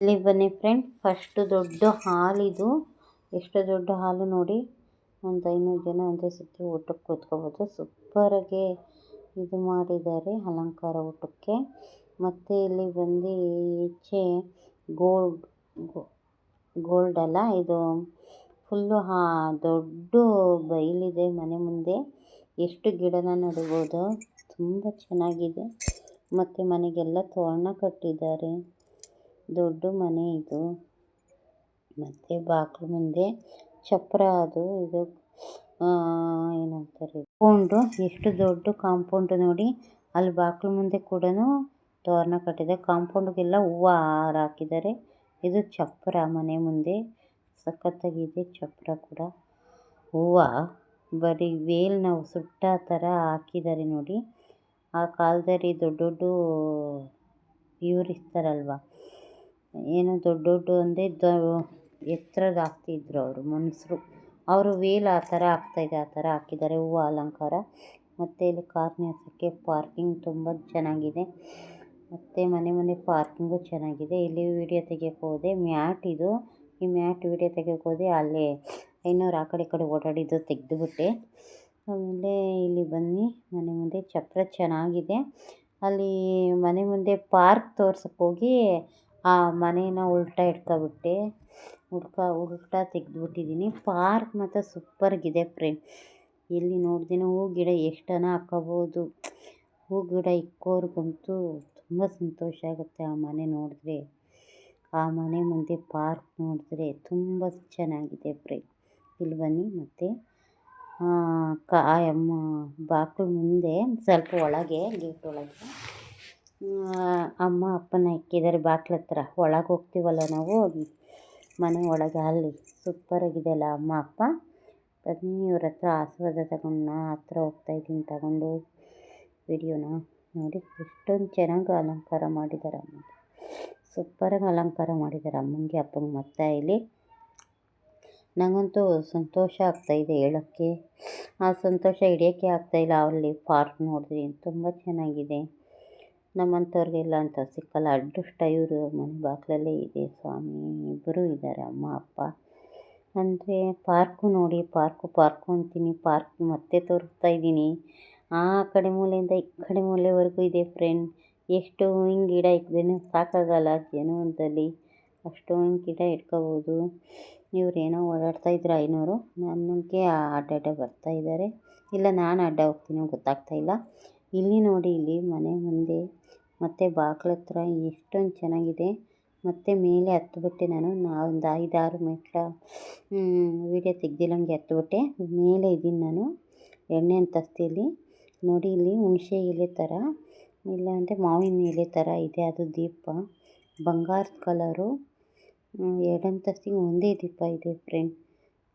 ಇಲ್ಲಿ ಬನ್ನಿ friend first ದೊಡ್ಡ ಹಾಲಿದು ಎಷ್ಟು ದೊಡ್ಡ ಹಾಲು ನೋಡಿ. ಒಂದು ಐನೂರು ಜನ ಅಂದರೆ ಸತಿ ಊಟಕ್ಕೆ ಕೂತ್ಕೋಬೋದು. ಸೂಪರಾಗಿ ಇದು ಮಾಡಿದ್ದಾರೆ ಅಲಂಕಾರ ಊಟಕ್ಕೆ. ಮತ್ತು ಇಲ್ಲಿ ಬಂದು ಈಚೆ ಗೋಲ್ಡ್ ಗೋಲ್ಡ್ ಅಲ್ಲ, ಇದು ಫುಲ್ಲು ಹಾ, ದೊಡ್ಡ ಬಯಲಿದೆ ಮನೆ ಮುಂದೆ. ಎಷ್ಟು ಗಿಡನ ನೋಡ್ಬೋದು. ತುಂಬ ಚೆನ್ನಾಗಿದೆ. ಮತ್ತು ಮನೆಗೆಲ್ಲ ತೋರಣ ಕಟ್ಟಿದ್ದಾರೆ. ದೊಡ್ಡ ಮನೆ ಇದು. ಮತ್ತು ಬಾಗಿಲು ಮುಂದೆ ಚಪ್ಪರ ಅದು, ಇದು ಏನಂತಾರೆ ಕಾಂಪೌಂಡು ಎಷ್ಟು ದೊಡ್ಡ ಕಾಂಪೌಂಡ್ ನೋಡಿ. ಅಲ್ಲಿ ಬಾಗಿಲು ಮುಂದೆ ಕೂಡ ತೋರಣ ಕಟ್ಟಿದೆ. ಕಾಂಪೌಂಡ್ಗೆಲ್ಲ ಹೂವು ಹಾರ ಹಾಕಿದ್ದಾರೆ. ಇದು ಚಪ್ಪರ ಮನೆ ಮುಂದೆ. ಸಖತ್ತಾಗಿದೆ ಚಪ್ಪರ ಕೂಡ. ಹೂವು, ಬರೀ ವೇಲ್ನ ಸುಟ್ಟ ಥರ ಹಾಕಿದ್ದಾರೆ ನೋಡಿ. ಆ ಕಾಲದಲ್ಲಿ ದೊಡ್ಡ ದೊಡ್ಡ ಇವ್ರು ಇರ್ತಾರಲ್ವ ಏನು ದೊಡ್ಡ ದೊಡ್ಡ ಅಂದರೆ ದ ಎತ್ತರದ ಹಾಕ್ತಿದ್ರು ಅವರು ಮನುಷ್ಯರು. ಅವರು ವೇಲ್ ಆ ಥರ ಆಗ್ತಾಯಿದೆ ಆ ಥರ ಹಾಕಿದ್ದಾರೆ. ಹೂವು ಅಲಂಕಾರ. ಮತ್ತು ಇಲ್ಲಿ ಕಾರ್ ನಿಲ್ಸೋಕ್ಕೆ ಪಾರ್ಕಿಂಗ್ ತುಂಬ ಚೆನ್ನಾಗಿದೆ. ಮತ್ತು ಮನೆ ಮನೆ ಪಾರ್ಕಿಂಗು ಚೆನ್ನಾಗಿದೆ. ಇಲ್ಲಿ ವೀಡಿಯೋ ತೆಗಿಯೋಕೆ ಹೋದೆ. ಮ್ಯಾಟ್ ಇದು. ಈ ಮ್ಯಾಟ್ ವೀಡಿಯೋ ತೆಗಿಯೋಕ್ಕೆ ಹೋದೆ. ಅಲ್ಲಿ ಐನೂರು ಆ ಕಡೆ ಈ ಕಡೆ ಓಡಾಡಿದ್ದು ತೆಗೆದುಬಿಟ್ಟೆ. ಆಮೇಲೆ ಇಲ್ಲಿ ಬನ್ನಿ. ಮನೆ ಮುಂದೆ ಚಪ್ಪರ ಚೆನ್ನಾಗಿದೆ. ಅಲ್ಲಿ ಮನೆ ಮುಂದೆ ಪಾರ್ಕ್ ತೋರ್ಸೋಕ್ಕೋಗಿ ಆ ಮನೇನ ಉಲ್ಟಾ ಇಟ್ಕೊಬಿಟ್ಟೆ. ಉಲ್ಟಾ ಉಲ್ಟಾ ತೆಗೆದ್ಬಿಟ್ಟಿದ್ದೀನಿ ಪಾರ್ಕ್ ಮಾತ್ರ ಸೂಪರ್ಗಿದೆ ಫ್ರೆಂಡ್. ಎಲ್ಲಿ ನೋಡ್ದಿನ ಹೂ, ಗಿಡ ಎಷ್ಟನ ಹಾಕ್ಕೋಬೋದು ಹೂ, ಗಿಡ ಇಕ್ಕೋರ್ಗಂತೂ ತುಂಬ ಸಂತೋಷ ಆಗುತ್ತೆ ಆ ಮನೆ ನೋಡಿದ್ರೆ. ಆ ಮನೆ ಮುಂದೆ ಪಾರ್ಕ್ ನೋಡಿದ್ರೆ ತುಂಬ ಚೆನ್ನಾಗಿದೆ ಫ್ರೆಂಡ್. ಇಲ್ಲಿ ಬನ್ನಿ ಮತ್ತು ಕಾಯಮ್ಮ ಬಾಗಿಲು ಮುಂದೆ ಸ್ವಲ್ಪ ಒಳಗೆ, ಗೇಟ್ ಒಳಗೆ ಅಮ್ಮ ಅಪ್ಪನ ಇಕ್ಕಿದ್ದಾರೆ ಬಾಗ್ಲ ಹತ್ರ ಒಳಗೆ ಹೋಗ್ತೀವಲ್ಲ ನಾವು? ಮನೆ ಒಳಗೆ ಅಲ್ಲಿ. ಸೂಪರಾಗಿದೆ ಅಲ್ಲ ಅಮ್ಮ, ಅಪ್ಪ? ಬನ್ನಿ, ಇವ್ರ ಹತ್ರ ಆಶೀರ್ವಾದ ತಗೊಂಡು ನಾ ಹತ್ರ ಹೋಗ್ತಾಯಿದ್ದೀನಿ ತಗೊಂಡು ವಿಡಿಯೋನ ನೋಡಿ. ಎಷ್ಟೊಂದು ಚೆನ್ನಾಗಿ ಅಲಂಕಾರ ಮಾಡಿದ್ದಾರೆ ಅಮ್ಮ. ಸೂಪರಾಗಿ ಅಲಂಕಾರ ಮಾಡಿದ್ದಾರೆ ಅಮ್ಮಂಗೆ, ಅಪ್ಪಂಗೆ ಮತ್ತೆ ಇಲ್ಲಿ. ನನಗಂತೂ ಸಂತೋಷ ಆಗ್ತಾಯಿದೆ ಹೇಳೋಕ್ಕೆ. ಆ ಸಂತೋಷ ಹಿಡಿಯೋಕ್ಕೆ ಆಗ್ತಾಯಿಲ್ಲ ಅಲ್ಲಿ ಪಾರ್ಕ್ ನೋಡಿದ್ರಿ ತುಂಬ ಚೆನ್ನಾಗಿದೆ. ನಮ್ಮಂಥವ್ರಿಗೆಲ್ಲ ಅಂತ ಸಿಕ್ಕಲ್ಲ. ಅದೃಷ್ಟ ಇವರು ಮನೆ ಬಾಗಿಲಲ್ಲೇ ಇದೆ. ಸ್ವಾಮಿ ಇಬ್ಬರೂ ಇದ್ದಾರೆ. ಅಮ್ಮ, ಅಪ್ಪ. ಅಂದರೆ ಪಾರ್ಕು ನೋಡಿ, ಪಾರ್ಕು ಪಾರ್ಕು ಅಂತೀನಿ. ಪಾರ್ಕ್ ಮತ್ತೆ ತೋರಿಸ್ತಾ ಇದ್ದೀನಿ. ಆ ಕಡೆ ಮೂಲೆಯಿಂದ ಈ ಕಡೆ ಮೂಲೆವರೆಗೂ ಇದೆ ಫ್ರೆಂಡ್ ಎಷ್ಟು ಹೂವಿನ ಗಿಡ ಇಕ್ಕಿದ್ರೂ ಸಾಕಾಗಲ್ಲ ಜೀವನದಲ್ಲಿ ಅಷ್ಟು ಹೂವಿನ ಗಿಡ ಇಟ್ಕೋಬೋದು. ಇವರೇನೋ ಓಡಾಡ್ತಾ ಇದ್ರು ಐನೂರು. ನನಗೆ ಅಡ್ಡಾಡ ಬರ್ತಾ ಇದ್ದಾರೆ. ಇಲ್ಲ, ನಾನು ಅಡ್ಡ ಹೋಗ್ತೀನೋ ಗೊತ್ತಾಗ್ತಾಯಿಲ್ಲ ಇಲ್ಲಿ ನೋಡಿ, ಇಲ್ಲಿ ಮನೆ ಮುಂದೆ ಮತ್ತು ಬಾಗ್ಲ ಹತ್ರ ಎಷ್ಟೊಂದು ಚೆನ್ನಾಗಿದೆ. ಮತ್ತು ಮೇಲೆ ಹತ್ಬಿಟ್ಟೆ ನಾನು. ಒಂದು ಐದಾರು ಮೆಟ್ಲ ವೀಡಿಯೋ ತೆಗ್ದಿಲ್ಲಂಗೆ ಹತ್ಬಿಟ್ಟೆ. ಮೇಲೆ ಇದ್ದೀನಿ ನಾನು ಎರಡನೇ ಅಂತಸ್ತಿಲಿ ನೋಡಿ, ಇಲ್ಲಿ ಹುಣಸೆ ಎಲೆ ಥರ ಇಲ್ಲ ಅಂದರೆ ಮಾವಿನ ಎಲೆ ಥರ ಇದೆ, ಅದು ದೀಪ. ಬಂಗಾರದ ಕಲರು ಎರಡು ಅಂತಸ್ತಿಗೆ ಒಂದೇ ದೀಪ ಇದೆ ಫ್ರೆಂಡ್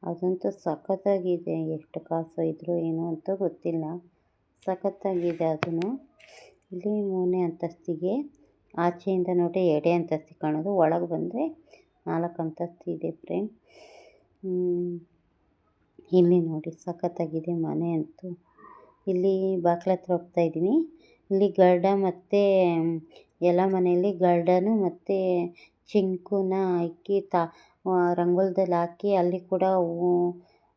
ಅದಂತೂ ಸಖತ್ತಾಗಿದೆ. ಎಷ್ಟು ಕಾಸು ಇದ್ದರೂ ಏನೋ ಅಂತ ಗೊತ್ತಿಲ್ಲ. ಸಖತ್ತಾಗಿದೆ ಅದೂ ಇಲ್ಲಿ ಮೂರನೇ ಅಂತಸ್ತಿಗೆ ಆಚೆಯಿಂದ ನೋಡಿ ಎರಡೇ ಅಂತಸ್ತಿಗೆ ಕಾಣೋದು, ಒಳಗೆ ಬಂದರೆ ನಾಲ್ಕು ಅಂತಸ್ತಿ ಇದೆ ಫ್ರೆಂಡ್. ಇಲ್ಲಿ ನೋಡಿ ಸಖತ್ತಾಗಿದೆ ಮನೆ ಅಂತೂ. ಇಲ್ಲಿ ಬಾಗ್ಲ ಹತ್ರ ಹೋಗ್ತಾಯಿದ್ದೀನಿ ಇಲ್ಲಿ ಗರ್ಡ ಮತ್ತು, ಎಲ್ಲ ಮನೆಯಲ್ಲಿ ಗರ್ಡನು ಮತ್ತು ಚಿಂಕುನ ಇಕ್ಕಿ ತಾ, ರಂಗೋಲ್ದಲ್ಲಿ ಹಾಕಿ ಅಲ್ಲಿ ಕೂಡ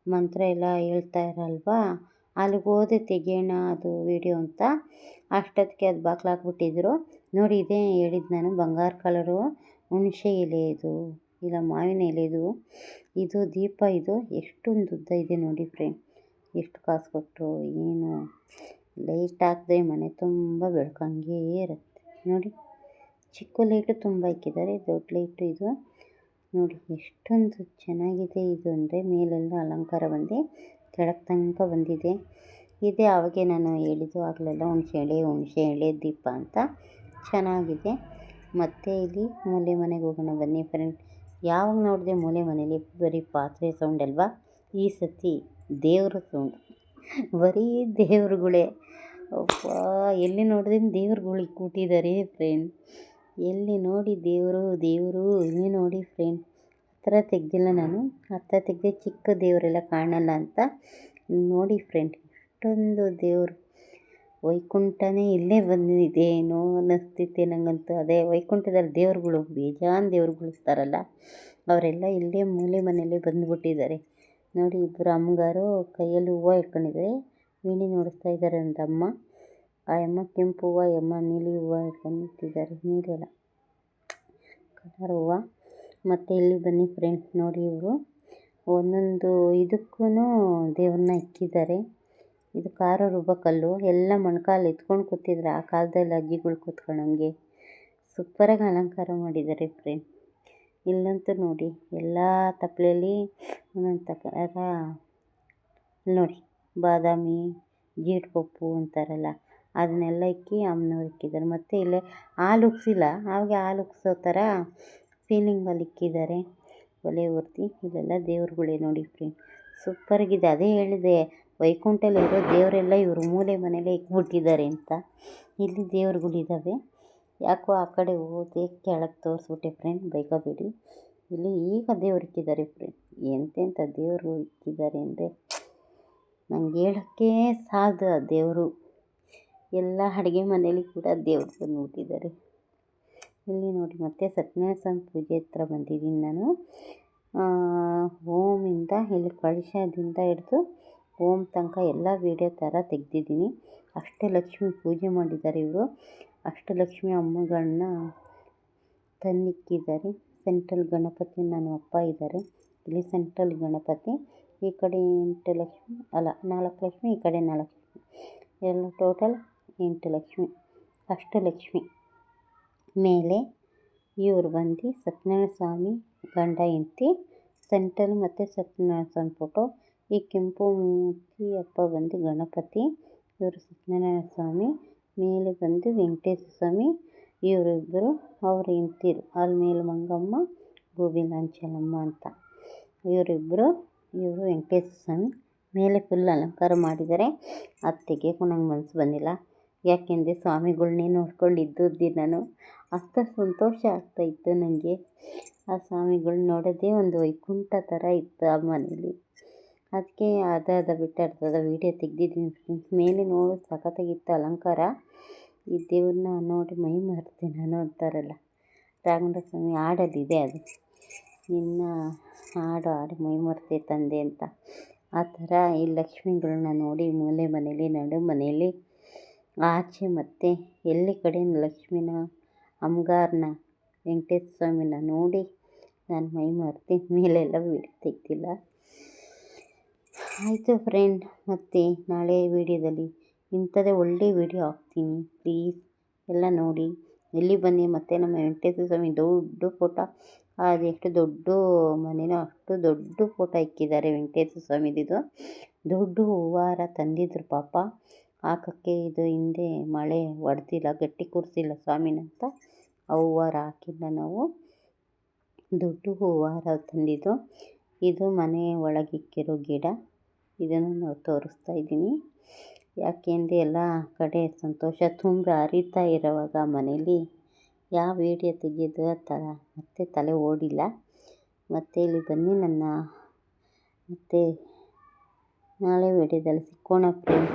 ಮಂತ್ರ ಎಲ್ಲ ಹೇಳ್ತಾರಲ್ವ ಅಲ್ಲಿಗೆ ಹೋದೆ ತೆಗಿಯೋಣ ಅದು ವೀಡಿಯೋ ಅಂತ. ಅಷ್ಟೊತ್ತಿಗೆ ಅದು ಬಾಕ್ಲಾಕ್ಬಿಟ್ಟಿದ್ರು ನೋಡಿ ಇದೇ ಹೇಳಿದ್ದು ನಾನು, ಬಂಗಾರ ಕಲರು ಹುಣಸೆ ಎಲೆ ಇದು, ಇಲ್ಲ ಮಾವಿನ ಎಲೆದು ಇದು. ದೀಪ ಇದು, ಎಷ್ಟೊಂದು ಉದ್ದ ಇದೆ ನೋಡಿ ಫ್ರೆಂಡ್ ಎಷ್ಟು ಕಾಸು ಕೊಟ್ಟರು ಏನು? ಲೈಟ್ ಹಾಕಿದ್ರೆ ಮನೆ ತುಂಬ ಬೆಳ್ಕಂಗೇ ಇರುತ್ತೆ. ನೋಡಿ, ಚಿಕ್ಕ ಲೈಟು ತುಂಬ ಇಕ್ಕಿದ್ದಾರೆ, ದೊಡ್ಡ ಲೈಟು ಇದು. ನೋಡಿ, ಎಷ್ಟೊಂದು ಚೆನ್ನಾಗಿದೆ ಇದು ಅಂದರೆ ಮೇಲೆಲ್ಲ ಅಲಂಕಾರ ಬಂದು, ಕೆಳಗೆ ತನಕ ಬಂದಿದೆ. ಇದೇ ಆವಾಗೆ ನಾನು ಹೇಳಿದ್ದು, ಆಗಲೆಲ್ಲ ಹುಣಸೆ ಎಳೆ ಹುಣಸೆ ಎಳೆ ದೀಪ ಅಂತ. ಚೆನ್ನಾಗಿದೆ. ಮತ್ತು ಇಲ್ಲಿ ಮೂಲೆ ಮನೆಗೆ ಹೋಗೋಣ ಬನ್ನಿ ಫ್ರೆಂಡ್ ಯಾವಾಗ ನೋಡಿದೆ ಮೂಲೆ ಮನೇಲಿ ಬರೀ ಪಾತ್ರೆ ಸೌಂಡ್ ಅಲ್ವಾ? ಈ ಸತಿ ದೇವ್ರ ಸೌಂಡ್ ಬರೀ ದೇವ್ರುಗಳೇ ಅಪ್ಪ ಎಲ್ಲಿ ನೋಡಿದ್ರೆ ದೇವ್ರುಗಳಿಗೆ ಕೂತಿದ್ದಾರೆ ಫ್ರೆಂಡ್ ಎಲ್ಲಿ ನೋಡಿ ದೇವರು ದೇವರು, ಇಲ್ಲಿ ನೋಡಿ ಫ್ರೆಂಡ್ ಹತ್ರ ತೆಗೆದಿಲ್ಲ ನಾನು. ಹತ್ತಿರ ತೆಗೆದ್ರೆ ಚಿಕ್ಕ ದೇವರೆಲ್ಲ ಕಾಣಲ್ಲ ಅಂತ ನೋಡಿ ಫ್ರೆಂಡ್ ಇಷ್ಟೊಂದು ದೇವರು. ವೈಕುಂಠನೇ ಇಲ್ಲೇ ಬಂದಿದೆ. ಏನೋ ಅನ್ನಿಸ್ತಿತ್ತೆ ನನಗಂತೂ ಅದೇ ವೈಕುಂಠದಲ್ಲಿ ದೇವ್ರುಗಳು, ಬೇಜಾನ್ ದೇವ್ರುಗಳು ಇರ್ತಾರಲ್ಲ, ಅವರೆಲ್ಲ ಇಲ್ಲೇ ಮೂಲೆ ಮನೆಯಲ್ಲೇ ಬಂದುಬಿಟ್ಟಿದ್ದಾರೆ. ನೋಡಿ ಇಬ್ಬರು ಅಮ್ಮಗಾರು ಕೈಯಲ್ಲಿ ಹೂವು ಇಟ್ಕೊಂಡಿದ್ದಾರೆ ವೀಣೆ ನೋಡಿಸ್ತಾ ಇದ್ದಾರೆ ಒಂದು ಅಮ್ಮ. ಆ ಯಮ್ಮ ಕೆಂಪು ಹೂವು ಯಮ್ಮ ನೀಲಿ ಹೂವು ಇಟ್ಕೊಂಡು ನಿಂತಿದ್ದಾರೆ ನೀರೆಲ್ಲ ಕಲರ್ ಹೂವು. ಮತ್ತು ಇಲ್ಲಿ ಬನ್ನಿ ಫ್ರೆಂಡ್ಸ್ ನೋಡಿ ಇವರು. ಒಂದೊಂದು ಇದಕ್ಕೂ ದೇವ್ರನ್ನ ಇಕ್ಕಿದ್ದಾರೆ. ಇದು ಖಾರ ರುಬ್ಬ ಕಲ್ಲು. ಎಲ್ಲ ಮೊಣಕಾಲು ಎತ್ಕೊಂಡು ಕೂತಿದ್ರು. ಆ ಕಾಲದಲ್ಲಿ ಅಜ್ಜಿಗಳು ಕೂತ್ಕೊಳ್ಳೋಂಗೆ ಸೂಪರಾಗಿ ಅಲಂಕಾರ ಮಾಡಿದ್ದಾರೆ ಫ್ರೆಂಡ್ ಇಲ್ಲಂತೂ ನೋಡಿ, ಎಲ್ಲ ತಪ್ಪಲೆಯಲ್ಲಿ ಒಂದೊಂದು ಥರ ನೋಡಿ, ಬಾದಾಮಿ ಜೀಡಿಪಪ್ಪು ಅಂತಾರಲ್ಲ. ಅದನ್ನೆಲ್ಲ ಇಕ್ಕಿ ಅಮ್ಮನವ್ರು ಇಕ್ಕಿದ್ದಾರೆ ಮತ್ತು ಇಲ್ಲೇ ಹಾಲು ಉಗ್ಸಿಲ್ಲ. ಹಾಗೆ ಹಾಲು ಉಗ್ಸೋ ಥರ ಫೀಲಿಂಗಲ್ಲಿ ಇಕ್ಕಿದ್ದಾರೆ. ಒಲೆ ಒರ್ತಿ, ಇಲ್ಲೆಲ್ಲ ದೇವ್ರುಗಳೇ ನೋಡಿ ಫ್ರೆಂಡ್ ಸೂಪರಾಗಿದೆ ಅದೇ ಹೇಳಿದೆ ವೈಕುಂಠದಲ್ಲಿರೋ ದೇವರೆಲ್ಲ ಇವರು ಮೂಲೆ ಮನೇಲೇ ಇಕ್ಬಿಟ್ಟಿದ್ದಾರೆ ಅಂತ. ಇಲ್ಲಿ ದೇವ್ರುಗಳಿದ್ದಾವೆ ಯಾಕೋ ಆ ಕಡೆ ಹೋದೆ, ಕೆಳಗೆ ತೋರಿಸ್ಬಿಟ್ಟೆ ಫ್ರೆಂಡ್ ಬೈಕೋಬೇಡಿ ಇಲ್ಲಿ ಈಗ ದೇವ್ರು ಇಕ್ಕಿದ್ದಾರೆ ಫ್ರೆಂಡ್ ಎಂತೆಂಥ ದೇವರು ಇಕ್ಕಿದ್ದಾರೆ ಅಂದರೆ, ನಂಗೆ ಹೇಳೋಕ್ಕೆ ಆ ದೇವರು. ಎಲ್ಲ ಅಡುಗೆ ಮನೇಲಿ ಕೂಡ ದೇವ್ರು ನೋಡಿದ್ದಾರೆ ಇಲ್ಲಿ ನೋಡಿ ಮತ್ತೆ ಸತ್ಯನಾರಾಯಣ ಸ್ವಾಮಿ ಪೂಜೆ ಹತ್ರ ಬಂದಿದ್ದೀನಿ ನಾನು. ಓಮಿಂದ ಇಲ್ಲಿ ಕಳಶದಿಂದ ಹಿಡಿದು ಓಂ ತನಕ ಎಲ್ಲ ವೀಡಿಯೋ ಥರ ತೆಗೆದಿದ್ದೀನಿ. ಅಷ್ಟಲಕ್ಷ್ಮಿ ಪೂಜೆ ಮಾಡಿದ್ದಾರೆ ಇವರು. ಅಷ್ಟಲಕ್ಷ್ಮಿ ಅಮ್ಮಗಳನ್ನ ತನ್ನಿಕ್ಕಿದ್ದಾರೆ. ಸೆಂಟ್ರಲ್ ಗಣಪತಿ ನನ್ನ ಅಪ್ಪ ಇದ್ದಾರೆ. ಇಲ್ಲಿ ಸೆಂಟ್ರಲ್ ಗಣಪತಿ, ಈ ಕಡೆ ಎಂಟು ಲಕ್ಷ್ಮಿ, ಅಲ್ಲ ನಾಲ್ಕು ಲಕ್ಷ್ಮಿ, ಈ ಕಡೆ ನಾಲ್ಕು ಲಕ್ಷ್ಮಿ. ಎಲ್ಲ ಟೋಟಲ್ ಎಂಟು ಲಕ್ಷ್ಮಿ ಅಷ್ಟಲಕ್ಷ್ಮಿ ಮೇಲೆ ಇವರು ಬಂದು ಸತ್ಯನಾರಾಯಣ ಸ್ವಾಮಿ ಗಂಡ ಹೆಂಡ್ತಿ ಸೆಂಟರ್ ಮತ್ತು ಸತ್ಯನಾರಾಯಣ ಸ್ವಾಮಿ ಫೋಟೋ ಈ ಕೆಂಪು ಮೂರ್ತಿ ಅಪ್ಪ ಬಂದು ಗಣಪತಿ, ಇವರು ಸತ್ಯನಾರಾಯಣ ಸ್ವಾಮಿ, ಮೇಲೆ ಬಂದು ವೆಂಕಟೇಶ್ವರ ಸ್ವಾಮಿ ಇವರಿಬ್ಬರು ಅವರು ಹೆಂಡ್ತಿರು. ಅಲ್ಲಿ ಮೇಲೆ ಮಂಗಮ್ಮ ಗೋಬಿಲಾಂಚನಮ್ಮ ಅಂತ. ಇವರಿಬ್ಬರು ಇವರು ವೆಂಕಟೇಶ್ವರ ಸ್ವಾಮಿ, ಮೇಲೆ ಫುಲ್ ಅಲಂಕಾರ ಮಾಡಿದ್ದಾರೆ. ಅದು ತೆಗಿಯೋಕ್ಕೂ ನಂಗೆ ಮನಸ್ಸು ಬಂದಿಲ್ಲ. ಯಾಕೆಂದರೆ ಸ್ವಾಮಿಗಳನ್ನೇ ನೋಡ್ಕೊಂಡಿದ್ದು ಇದ್ದದ್ದು ನಾನು. ಅಷ್ಟು ಸಂತೋಷ ಆಗ್ತಾಯಿತ್ತು ನನಗೆ ಆ ಸ್ವಾಮಿಗಳು ನೋಡೋದೇ ಒಂದು ವೈಕುಂಠ ಥರ ಇತ್ತು ಆ ಮನೇಲಿ. ಅದಕ್ಕೆ ಅದಾದ ಬಿಟ್ಟು ಅರ್ಧದ ಅರ್ಧ ವೀಡಿಯೋ ತೆಗ್ದಿದ್ದೀನಿ ಫ್ರೆಂಡ್ಸ್. ಮೇಲೆ ನೋಡು, ಸಖತ್ತಾಗಿತ್ತು ಅಲಂಕಾರ. ಈ ದೇವ್ರನ್ನ ನೋಡಿ ಮೈ ಮರೆತೆ ನಾನು ಅಂತಾರಲ್ಲ. ರಾಘವೇಂದ್ರ ಸ್ವಾಮಿ ಹಾಡಲ್ಲಿದೆ ಅದು. ನಿನ್ನ ಹಾಡು ಹಾಡು ಮೈ ಮರೆತೆ ತಂದೆ ಅಂತ. ಆ ಥರ ಈ ಲಕ್ಷ್ಮಿಗಳನ್ನ ನೋಡಿ ಮೂಲೆ ಮನೇಲಿ, ನಡು ಮನೆಯಲ್ಲಿ ಆಚೆ ಮತ್ತು ಎಲ್ಲಿ ಕಡೆ ಲಕ್ಷ್ಮಿನ ಅಮ್ಮಗಾರನ್ನ ವೆಂಕಟೇಶ್ವರ ಸ್ವಾಮಿನ ನೋಡಿ ನಾನು ಮೈ ಮರೆತು, ಮೇಲೆಲ್ಲ ವೀಡಿಯೋ ತೆಗ್ದಿಲ್ಲ. ಆಯಿತು ಫ್ರೆಂಡ್ ಮತ್ತೆ ನಾಳೆ ವೀಡಿಯೋದಲ್ಲಿ ಇಂಥದೇ ಒಳ್ಳೆ ವೀಡಿಯೋ ಹಾಕ್ತೀನಿ ಪ್ಲೀಸ್ ಎಲ್ಲ ನೋಡಿ. ಎಲ್ಲಿ ಬನ್ನಿ ಮತ್ತು ನಮ್ಮ ವೆಂಕಟೇಶ್ವರ ಸ್ವಾಮಿ ದೊಡ್ಡ ಫೋಟೋ ಅದೆಷ್ಟು ದೊಡ್ಡ ಮನೇನೋ ಅಷ್ಟು ದೊಡ್ಡ ಫೋಟೋ ಇಕ್ಕಿದ್ದಾರೆ ವೆಂಕಟೇಶ್ವರ ಸ್ವಾಮಿದಿದು ದೊಡ್ಡ ಹೂವಾರ ತಂದಿದ್ರು ಪಾಪ. ಹಾಕೋಕ್ಕೆ ಇದು ಹಿಂದೆ ಮಳೆ ಹೊಡೆದಿಲ್ಲ ಗಟ್ಟಿ ಕೂರಿಸಿಲ್ಲ ಸ್ವಾಮಿನಂತ. ಆ ಹೂವಾರ ಹಾಕಿಲ್ಲ ನಾವು ದೊಡ್ಡ ಹೂವಾರ ತಂದಿದ್ದು. ಇದು ಮನೆ ಒಳಗಿಕ್ಕಿರೋ ಗಿಡ. ಇದನ್ನು ನಾವು ತೋರಿಸ್ತಾ ಇದ್ದೀನಿ. ಯಾಕೆಂದರೆ ಎಲ್ಲ ಕಡೆ ಸಂತೋಷ, ತುಂಬ ಹರಿತಾ ಇರುವಾಗ ಮನೇಲಿ ಯಾವ ವೀಡಿಯೋ ತೆಗೆಯೋದು ಆ ಥರ ಮತ್ತೆ ತಲೆ ಓಡಿಲ್ಲ. ಮತ್ತೆ ಇಲ್ಲಿ ಬನ್ನಿ ನನ್ನ, ಮತ್ತೆ ನಾಳೆ ವೀಡಿಯೋದಲ್ಲಿ ಸಿಕ್ಕೋಣ ಫ್ರೆಂಡ್